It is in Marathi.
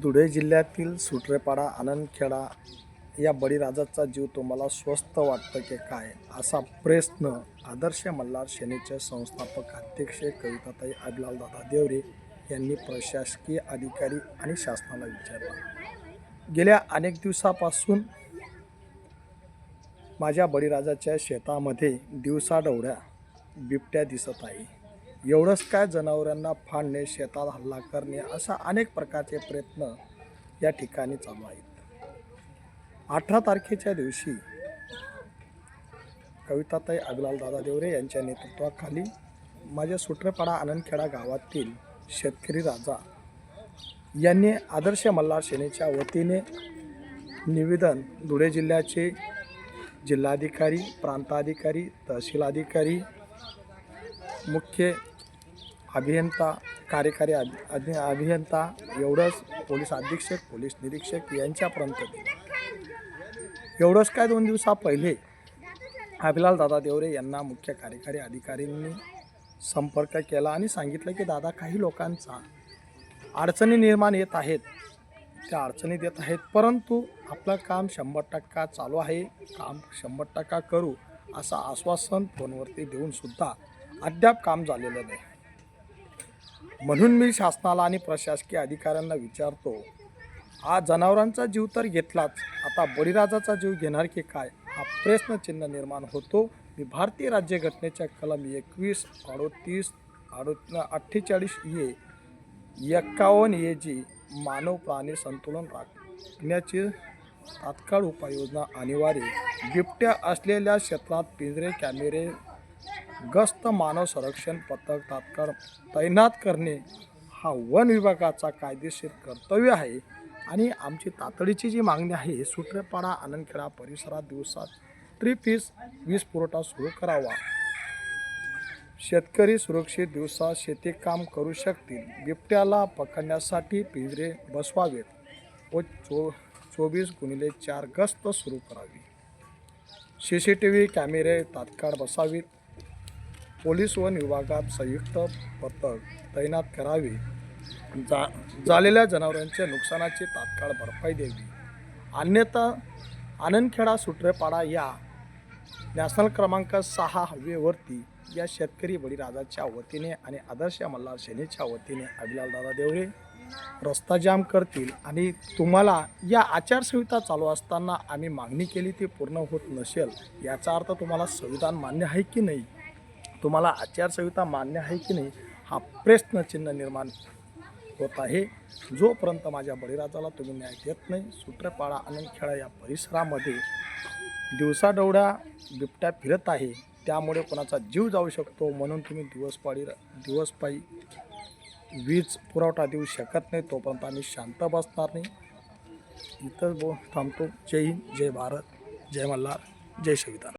धुळे जिल्ह्यातील सुट्रेपाडा आनंदखेडा या बळीराजाचा जीव तुम्हाला स्वस्त वाटतं की काय असा प्रश्न आदर्श मल्हार सेनेचे संस्थापक अध्यक्ष कविताताई अभिलाल दादा देवरे यांनी प्रशासकीय अधिकारी आणि शासनाला विचारला. गेल्या अनेक दिवसापासून माझ्या बळीराजाच्या शेतामध्ये दिवसाढवळ्या बिबट्या दिसत आहे. एवढंच काय जनावरांना फाडणे शेतात हल्ला करणे अशा अनेक प्रकारचे प्रयत्न या ठिकाणी चालू आहेत. अठरा तारखेच्या दिवशी कविताताई अगलाल दादा देवरे यांच्या नेतृत्वाखाली माझ्या सुट्रेपाडा आनंदखेडा गावातील शेतकरी राजा यांनी आदर्श मल्हार सेनेच्या वतीने निवेदन धुळे जिल्ह्याचे जिल्हाधिकारी प्रांताधिकारी तहसील अधिकारी मुख्य अभियंता कार्यकारी अभि अभि अभियंता एवढंच पोलीस अधीक्षक पोलीस निरीक्षक यांच्यापर्यंत. एवढंच काय दोन दिवसा पहिले अभिलाल दादा देवरे यांना मुख्य कार्यकारी अधिकाऱ्यांनी संपर्क केला आणि सांगितलं की दादा काही लोकांचा अडचणी निर्माण येत आहेत. त्या अडचणी देत आहेत परंतु आपलं काम शंभर टक्का चालू आहे. काम शंभर टक्का करू असं आश्वासन फोनवरती देऊन सुद्धा अद्याप काम झालेलं नाही. म्हणून मी शासनाला आणि प्रशासकीय अधिकाऱ्यांना विचारतो आज जनावरांचा जीव तर घेतलाच आता बळीराजाचा जीव घेणार की काय? हा प्रश्नचिन्ह निर्माण होतो. मी भारतीय राज्यघटनेच्या कलम एकवीस अडोतीस अडो अठ्ठेचाळीस ये एक्कावन्न ये जी मानव प्राणी संतुलन राखण्याची तात्काळ उपाययोजना अनिवार्य. बिबट्या असलेल्या क्षेत्रात पिंजरे कॅमेरे गस्त मानव संरक्षण पथक तात्काळ तैनात करणे हा वन विभागाचा कायदेशीर कर्तव्य आहे. आणि आमची तातडीची जी मागणी आहे सुट्रेपाडा आनंदखेडा परिसरात दिवसात त्रिपीस वीज पुरवठा सुरू करावा. शेतकरी सुरक्षित दिवसात शेती काम करू शकतील. बिबट्याला पकडण्यासाठी पिंजरे बसवावेत. व चो चोवीस गुणिले चार गस्त सुरू करावी. सी सी टी व्ही कॅमेरे तात्काळ बसावीत. पोलीस वन विभागात संयुक्त पथक तैनात करावे. जा झालेल्या जनावरांच्या नुकसानाची तात्काळ भरपाई द्यावी. अन्यथा आनंदखेडा सुट्रेपाडा या नॅशनल क्रमांक सहा हवेवरती या शेतकरी बळीराजाच्या वतीने आणि आदर्श मल्हार सेनेच्या वतीने अभिलालदादा देवरे रस्ता जाम करतील आणि तुम्हाला या आचारसंहिता चालू असताना आम्ही मागणी केली ती पूर्ण होत नसेल याचा अर्थ तुम्हाला संविधान मान्य आहे की नाही? तुम्हाला आचारसंहिता मान्य आहे की नाही हा प्रश्नचिन्ह निर्माण होत आहे. जोपर्यंत माझ्या बळीराजाला तुम्ही न्याय देत नाही सुट्रेपाडा आनंदखेडा या परिसरामध्ये दिवसाडवड्या बिबट्या फिरत आहे त्यामुळे कोणाचा जीव जाऊ शकतो म्हणून तुम्ही दिवसपाळी दिवसपायी वीज पुरवठा देऊ शकत नाही तोपर्यंत आम्ही शांत बसणार नाही. इथं बो थांबतो. जय हिंद जय भारत जय मल्हार जय संविधान